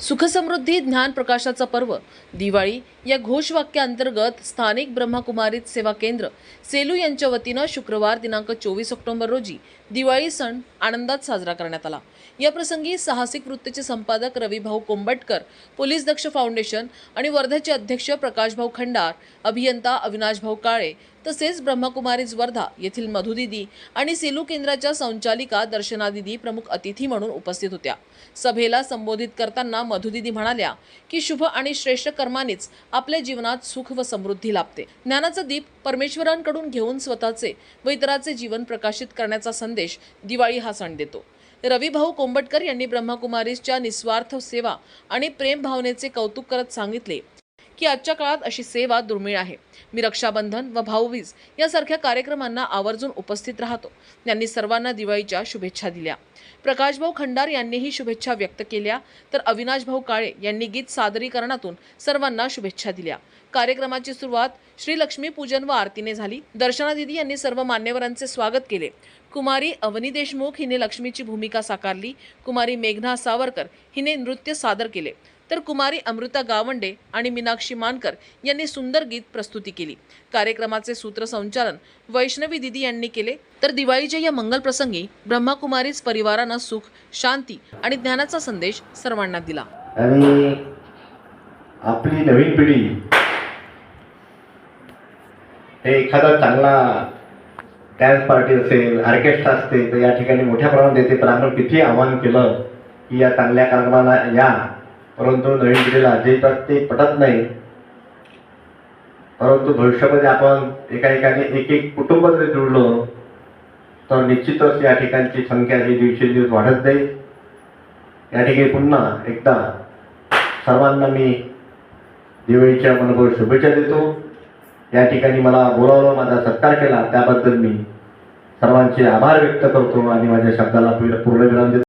सुखसमृद्धी ज्ञान प्रकाशाचा पर्व दिवाळी या घोषवाक्याअंतर्गत स्थानिक ब्रह्मकुमारीत सेवा केंद्र सेलू यांच्या वतीनं शुक्रवार दिनांक चोवीस ऑक्टोबर रोजी दिवाळी सण आनंदात साजरा करण्यात आला. या प्रसंगी साहसिक वृत्तीचे संपादक रविभाऊ कोंबटकर पोलीस दक्ष फाउंडेशन आणि वर्ध्याचे अध्यक्ष प्रकाशभाऊ खंडार अभियंता अविनाशभाऊ काळे तसेच ब्रह्मकुमारीज वर्धा येथील मधुदिदी आणि सेलू केंद्राच्या संचालिका दर्शनादिदी प्रमुख अतिथी म्हणून उपस्थित होत्या. सभेला संबोधित करताना मधुदिदी म्हणाल्या की शुभ आणि श्रेष्ठ कर्मानेच आपल्या जीवनात सुख व समृद्धी लाभते. ज्ञानाचं दीप परमेश्वरांकडून घेऊन स्वतःचे व इतराचे जीवन प्रकाशित करण्याचा संदेश दिवाळी हा सण देतो. रविभाऊ कोंबटकर यांनी ब्रह्मकुमारीच्या निस्वार्थ सेवा आणि प्रेम भावनेचे कौतुक करत सांगितले. की आजच्या काळात अशी सेवा दुर्मिळ आहे. मी रक्षाबंधन व भाऊबीज यासारख्या कार्यक्रमांना आवर्जून उपस्थित राहतो. त्यांनी सर्वांना दिवाळीच्या शुभेच्छा दिल्या. प्रकाशभाऊ खंडार यांनीही शुभेच्छा व्यक्त केल्या. तर अविनाशभाऊ काळे यांनी गीत सादरीकरणातून सर्वांना शुभेच्छा दिल्या. कार्यक्रमाची सुरुवात श्री लक्ष्मी पूजन व आरतीने झाली. दर्शना दिदी यांनी सर्व मान्यवरांचे स्वागत केले. कुमारी अवनी देशमुख हिने लक्ष्मीची भूमिका साकारली. कुमारी मेघना सावरकर हिने नृत्य सादर केले. तर कुमारी अमृता गावंडे आणि मीनाक्षी मानकर यांनी सुंदर गीत प्रस्तुती केली. कार्यक्रमाचे सूत्रसंचालन वैष्णवी दिदी यांनी केले. तर दिवाळीच्या या मंगल प्रसंगी ब्रह्माकुमारीच परिवारानं सुख शांती आणि ज्ञानाचा संदेश सर्वांना दिला. आणि आपली नवीन पिढी हे एखादा चांगला डॅन्स पार्टी असेल ऑर्केस्ट्रा असते तर या ठिकाणी मोठ्या प्रमाणात येते पण आपण किती आवाहन केलं की या चांगल्या कार्यक्रमाला या. परंतु नवीन पिढीला अजिबात ते पटत नाही. परंतु भविष्यामध्ये आपण एका ठिकाणी एक एक कुटुंब जरी जुळलो तर निश्चितच या ठिकाणची संख्या ही दिवसेंदिवस वाढत जाईल. या ठिकाणी पुन्हा एकदा सर्वांना मी दिवाळीच्या मनपूर शुभेच्छा देतो. या ठिकाणी मला बोलावलं माझा सत्कार केला त्याबद्दल मी सर्वांचे आभार व्यक्त करतो आणि माझ्या शब्दाला पूर्ण विराम देतो.